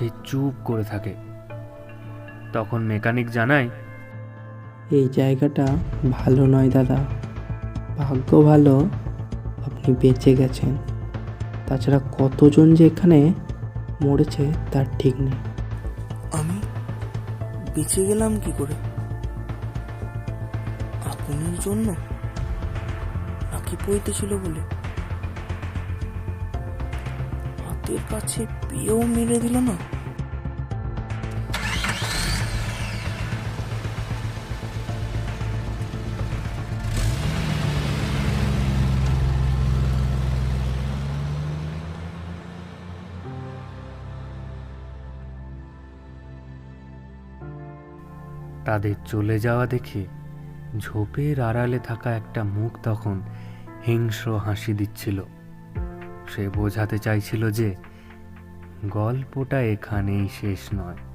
সে চুপ করে থাকে। তখন মেকানিক জানায় এই জায়গাটা ভালো নয় দাদা। ভাগ্য ভালো আপনি বেঁচে গেছেন। তাছাড়া কতজন যে এখানে মরেছে তার ঠিক নেই। আমি বেঁচে গেলাম কি করে? আপনার জন্য নাকি পইতে ছিল বলে। হাতের কাছে পেয়েও মেরে দিল না? তাদের চলে যাওয়া দেখে ঝোপের আড়ালে থাকা একটা মুখ তখন হিংস্র হাসি দিচ্ছিল। সে বোঝাতে চাইছিল যে গল্পটা এখানেই শেষ নয়।